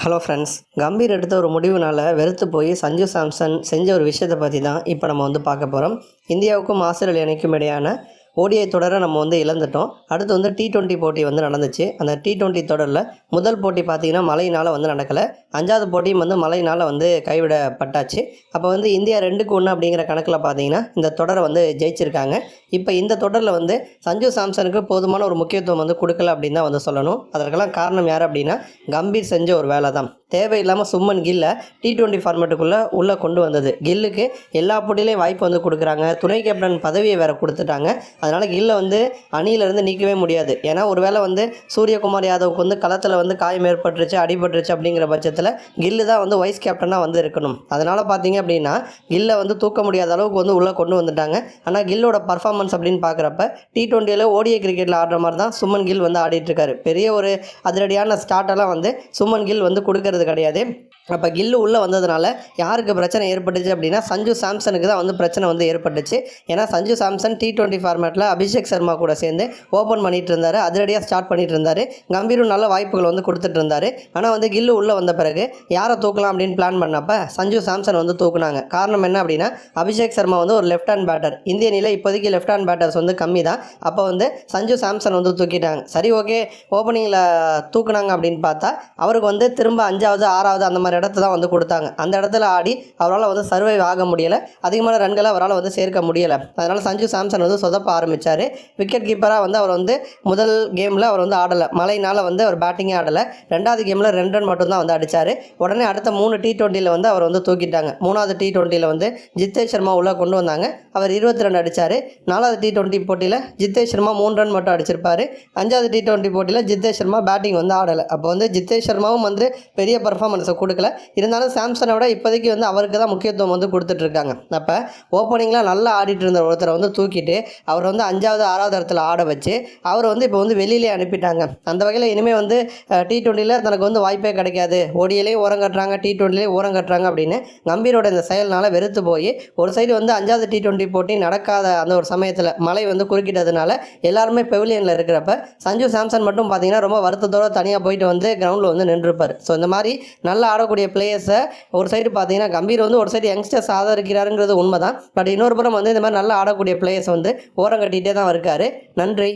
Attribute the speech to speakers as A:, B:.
A: Hello friends Gambhir எடுத்த ஒரு முடிவுனால வெறுத்து போய் சஞ்சு சாம்சன் செஞ்ச ஒரு விஷயத்தை பற்றி தான் இப்போ நம்ம வந்து பார்க்க போகிறோம் இந்தியாவுக்கும் ஆஸ்திரேலியா இணைக்கும் இடையான ஓடிஐ தொடரை நம்ம வந்து இழந்துட்டோம். அடுத்து வந்து டி டுவெண்ட்டி போட்டி வந்து நடந்துச்சு. அந்த டி டுவெண்ட்டி தொடரில் முதல் போட்டி பார்த்திங்கன்னா மழையினால் வந்து நடக்கலை. அஞ்சாவது போட்டியும் வந்து மழையினால் வந்து கைவிடப்பட்டாச்சு. அப்போ வந்து இந்தியா ரெண்டுக்கு ஒன்று அப்படிங்கிற கணக்கில் பார்த்தீங்கன்னா இந்த தொடரை வந்து ஜெயிச்சிருக்காங்க. இப்போ இந்த தொடரில் வந்து சஞ்சு சாம்சனுக்கு போதுமான ஒரு முக்கியத்துவம் வந்து கொடுக்கல அப்படின்னு தான் வந்து சொல்லணும். அதற்கெல்லாம் காரணம் யார் அப்படின்னா கம்பீர் செஞ்ச ஒரு வேலை தான் தேவையில்லாமல் சும்மன் கில்லை டி டுவெண்ட்டி ஃபார்மேட்டுக்குள்ளே உள்ளே கொண்டு வந்தது. கில்லுக்கு எல்லா போட்டியிலையும் வாய்ப்பு வந்து கொடுக்குறாங்க. துணை கேப்டன் பதவியை வேறு கொடுத்துட்டாங்க. அதனால் கில்லை வந்து அணியிலேருந்து நீக்கவே முடியாது. ஏன்னா ஒருவேளை வந்து சூரியகுமார் யாதவுக்கு வந்து களத்தில் வந்து காயம் ஏற்பட்டுருச்சு அடிபட்டுருச்சு அப்படிங்கிற பட்சத்தில் கில்லு தான் வந்து வைஸ் கேப்டனாக வந்து இருக்கணும். அதனால் பார்த்தீங்க அப்படின்னா கில்லை வந்து தூக்க முடியாத அளவுக்கு வந்து உள்ளே கொண்டு வந்துட்டாங்க. ஆனால் கில்லோட பர்ஃபார்மன்ஸ் அப்படின்னு பார்க்குறப்ப டி டுவெண்ட்டியில் ஓடிய கிரிக்கெட்டில் ஆடுற மாதிரி தான் சுமன் கில் வந்து ஆடிட்டுருக்காரு பெரிய ஒரு அதிரடியான ஸ்டார்ட்டெல்லாம் வந்து சுமன் கில் வந்து கொடுக்கறது கிடையாது. அப்போ கில்லு உள்ளே வந்ததுனால யாருக்கு பிரச்சனை ஏற்பட்டுச்சு அப்படின்னா சஞ்சு சாம்சனுக்கு தான் வந்து பிரச்சனை வந்து ஏற்பட்டுச்சு. ஏன்னா சஞ்சு சாம்சன் டி டுவெண்ட்டி ஃபார்மேட்டில் அபிஷேக் சர்மா கூட சேர்ந்து ஓப்பன் பண்ணிட்டு இருந்தார். அதிரடியாக ஸ்டார்ட் பண்ணிட்டு இருந்தார். கம்பீரும் நல்ல வாய்ப்புகள் வந்து கொடுத்துட்டு இருந்தார். ஆனால் வந்து கில்லு உள்ளே வந்த பிறகு யாரை தூக்கலாம் அப்படின்னு பிளான் பண்ணப்போ சஞ்சு சாம்சன் வந்து தூக்குனாங்க. காரணம் என்ன அப்படின்னா அபிஷேக் சர்மா வந்து ஒரு லெஃப்ட் ஹேண்ட் பேட்டர் இந்திய நிலை இப்போதைக்கு லெஃப்ட் ஹேண்ட் பேட்டர்ஸ் வந்து கம்மி தான். அப்போ வந்து சஞ்சு சாம்சன் வந்து தூக்கிட்டாங்க. சரி ஓகே ஓப்பனிங்கில் தூக்குனாங்க அப்படின்னு பார்த்தா அவருக்கு வந்து திரும்ப அஞ்சாவது ஆறாவது அந்த மாதிரி இடத்த தான் வந்து கொடுத்தாங்க. அந்த இடத்துல ஆடி அவரால் வந்து சர்வைவ் ஆக முடியலை. அதிகமான ரன்களை அவரால் வந்து சேர்க்க முடியலை. அதனால் சஞ்சு சாம்சன் வந்து சொதப்ப ஆரம்பித்தார் விக்கெட் கீப்பராக வந்து அவர் வந்து முதல் கேமில் அவர் வந்து ஆடலை. மழையினால் வந்து அவர் பேட்டிங்கே ஆடலை. ரெண்டாவது கேமில் ரெண்டு ரன் மட்டும்தான் வந்து அடித்தார் உடனே அடுத்த மூணு டி ட்வெண்ட்டியில் வந்து அவர் வந்து தூக்கிட்டாங்க. மூணாவது டி ட்வெண்ட்டியில் வந்து ஜித்தேஷ் சர்மா உள்ளே கொண்டு வந்தாங்க. அவர் இருபத்தி ரெண்டு அடித்தார் நாலாவது டி ட்வெண்ட்டி போட்டியில் ஜித்தேஷ் சர்மா மூணு ரன் மட்டும் அடிச்சிருப்பார். அஞ்சாவது டி டுவெண்ட்டி போட்டியில் ஜித்தேஷ் சர்மா பேட்டிங் வந்து ஆடலை. அப்போ வந்து ஜித்தேஷ் சர்மாவும் வந்து பெரிய பர்ஃபார்மன்ஸை கொடுக்கல இருந்தாலும் சாம்சனை விட இப்போதைக்கு வந்து அவருக்கு தான் முக்கியத்துவம் வந்து கொடுத்துட்ருக்காங்க. அப்போ ஓப்பனிங்கில் நல்லா ஆடிட்டு இருந்த ஒருத்தரை வந்து தூக்கிட்டு அவர் வந்து அஞ்சாவது ஆறாவது இடத்துல ஆட வச்சு அவரை வந்து இப்போ வந்து வெளியிலே அனுப்பிட்டாங்க. அந்த வகையில் இனிமேல் வந்து டி ட்வெண்ட்டியில் தனக்கு வந்து வாய்ப்பே கிடைக்காது. ஓடியிலேயே ஓரம் கட்டுறாங்க டி டுவெண்ட்டிலையும் ஓரம் கட்டுறாங்க அப்படின்னு கம்பீரோட இந்த செயல்னால் வெறுத்து போய் ஒரு சைடு வந்து அஞ்சாவது டி ட்வெண்ட்டி போட்டி நடக்காத அந்த ஒரு சமயத்தில் மழை வந்து குறுக்கிட்டதுனால எல்லாருமே பெவிலியனில் இருக்கிறப்ப சஞ்சு சாம்சன் மட்டும் பார்த்தீங்கன்னா ரொம்ப வருத்தத்தோடு தனியாக போயிட்டு வந்து கிரவுண்டில் வந்து நின்றுருப்பார் ஸோ இந்த மாதிரி நல்லா ஆடக்கூடிய பிளேயர்ஸை ஒரு சைடு பார்த்தீங்கன்னா கம்பீர் வந்து ஒரு சைடு யங்ஸ்டர்ஸ் ஆதரிக்கிறாருங்கிறது உண்மை தான் பட் இன்னொரு புறம் வந்து இந்த மாதிரி நல்லா ஆடக்கூடிய பிளேயர்ஸ் வந்து ஓரம் கட்டிகிட்டே தான் இருக்கார். நன்றி.